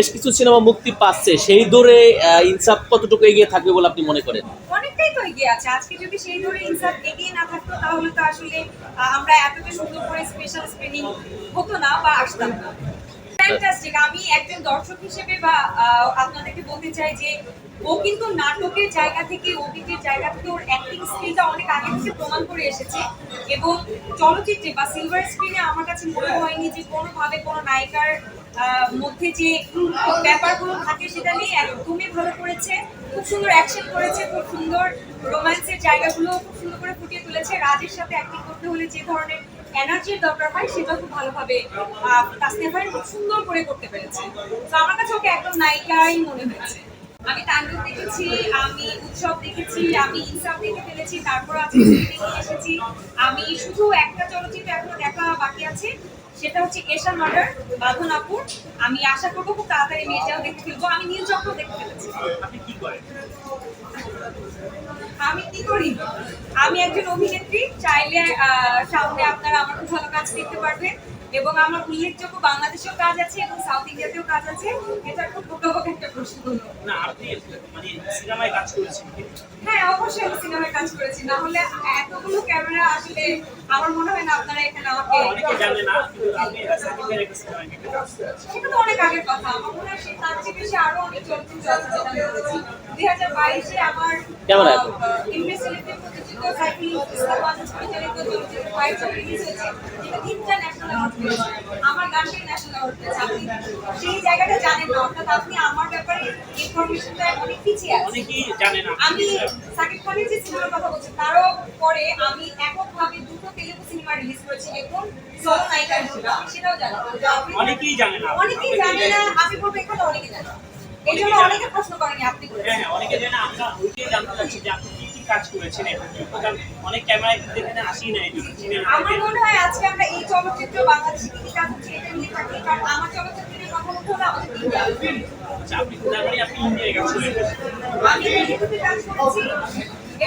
বেশ কিছু সিনেমা মুক্তি পাচ্ছে। সেই দৌড়ে ইনসাফ কতটুকু এগিয়ে থাকবে বলে আপনি মনে করেন? অনেকটাই তো এগিয়ে আছে। আজকে যদি সেই ধরে ইনসাফ এগিয়ে না থাকতো, তাহলে তো আসলে আমরা এতটা সুন্দর করে স্পেশাল স্ক্রিনিং হতো না বা আসতাম না। ফ্যান্টাস্টিক আমি একজন দর্শক হিসেবে বা আপনাদেরকে বলতে চাই যে, ও কিন্তু নাটকের জায়গা থেকে অতীতের জায়গা থেকে ওর অ্যাক্টিং স্কিলটা অনেক আগে থেকে প্রমাণ করে এসেছে। এবং চলচ্চিত্রে বা সিলভার স্ক্রিনে আমার কাছে মনে হয়নি যে কোনোভাবে কোনো নায়িকার মধ্যে যে ব্যাপারগুলো থাকে সেটা নিয়ে একদমই ভালো করেছে। খুব সুন্দর অ্যাকশন করেছে, খুব সুন্দর রোম্যান্সের জায়গাগুলো খুব সুন্দর করে ফুটিয়ে তুলেছে। রাজের সাথে অ্যাক্টিং করতে হলে যে ধরনের এনার্জির দরকার হয় সেটা খুব ভালোভাবে তাসনিয়া খুব সুন্দর করে করতে পেরেছে। তো আমার কাছে ওকে একদম নায়িকাই মনে হয়েছে। আমি তাণ্ডব দেখেছি আমি উৎসব দেখেছি আমি ইনসাফ দেখে ফেলেছি তারপর আজকে দেখে এসেছি। আমি শুধু একটা চলচ্চিত্র এখনও দেখা বাকি আছে সেটা হচ্ছে এশা মার্ডার বাঁধনাপুর আমি আশা করব খুব তাড়াতাড়ি মেয়েটাও দেখতে ফেলব। আমি নীল চক্র দেখে ফেলেছি। আপনি কি করেন? আমি কি করি? আমি একজন অভিনেত্রী, চাইলে সামনে আপনারা আমার খুব ভালো কাজ দেখতে পারবেন। এবং আমার উল্লেখযোগ্য বাংলাদেশেও কাজ আছে এবং সাউথ ইন্ডিয়াতেও কাজ আছে, এটা খুব বোকাবোক একটা না আপনি মানে সিনেমায় কাজ করেছেন হ্যাঁ অবশ্যই আমি সিনেমায় কাজ করেছি। না হলে এতগুলো ক্যামেরা আসলে আমার মনে হয় না আপনারা এখানে আমাকে অনেকে জানে না আপনি সাকিবের একটা সিনেমায় একটা কাজ করেছেন সেটা তো অনেক আগের কথা। আমার মনে হয় তার চেয়ে বেশি আরও অনেক চলচ্চিত্র আছে যেটা আমি করেছি। দুই হাজার বাইশে আমার এখন? প্রযোজিত সাইকেল ইসলাম বাজাজ পরিচালিত চলচ্চিত্র ফাইট রিলিজ হয়েছে যেটা তিনটা ন্যাশনাল অ্যাওয়ার্ড পেয়েছে। আমার গানটাই ন্যাশনাল অ্যাওয়ার্ড পেয়েছে। আপনি সেই জায়গাটা জানেন না অর্থাৎ আপনি ইনফরমেশনটা অনেক পিছিয়ে আছেন অনেকেই জানে না। আমি সাকিব খানের যে সিনেমার কথা বলছি তারও পরে আমি এককভাবে দুটো তেলেগু সিনেমা রিলিজ করেছি এখন সলো নায়িকা হিসেবে আমি সেটাও জানি অনেকেই জানে না। অনেকেই জানে না আমি বলব এখানে অনেকে জানে এই জন্য অনেকে প্রশ্ন করেনি আপনি হ্যাঁ করেছেন। হ্যাঁ অনেকে জানে আমরা ওইটাই জানতে চাচ্ছি যে আপনি কি কি কাজ করেছেন অনেক ক্যামেরায় কিন্তু এখানে আসি না এই জন্য আমার মনে হয় আজকে আমরা এই চলচ্চিত্র বাংলাদেশে কি কি কাজ হচ্ছে এটা নিয়ে থাকি কারণ আমার চলচ্চিত্রের কথা বলতে হলে আমাদের তিনটে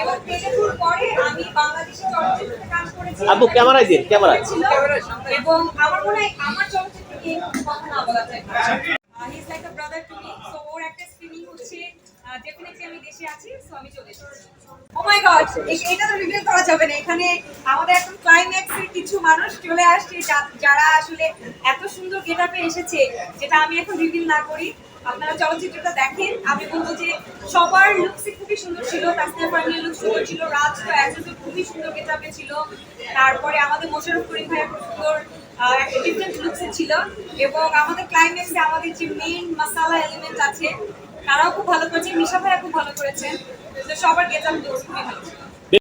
এবং তেলেগুর পরে আমি বাংলাদেশি চলচ্চিত্রে কাজ করেছি। আপু, ক্যামেরায় দিন। এবং আমার মনে হয় আমার চলচ্চিত্র নিয়ে কথা না বলা যায়। He is like a brother to me so ওর একটা স্ক্রিনিং হচ্ছে ডেফিনেটলি আমি দেশে আছি সো আমি চলে এসেছি। ও মাই গড এটা তো রিভিল করা যাবে না। এখানে আমাদের একদম ক্লাইম্যাক্সের কিছু মানুষ চলে আসছে যারা আসলে এত সুন্দর গেটআপে এসেছে যেটা আমি এখন রিভিল না করি। আপনারা চলচ্চিত্রটা দেখেন। আমি বলব যে সবার লুকসই খুবই সুন্দর ছিল। তাসনিয়া ফারমিনের লুক সুন্দর ছিল। রাজ তো অ্যাজ খুবই সুন্দর গেটআপে ছিল। তারপরে আমাদের মোশারফ করিম খুব সুন্দর একটা ডিফারেন্ট লুকসে ছিল। এবং আমাদের ক্লাইম্যাক্সে আমাদের যে মেইন মাসালা এলিমেন্ট আছে, তারাও খুব ভালো করেছে। মিশা ভাইয়া খুব ভালো করেছেন তো সবার গেটআপ লুকস খুবই ভালো ছিল।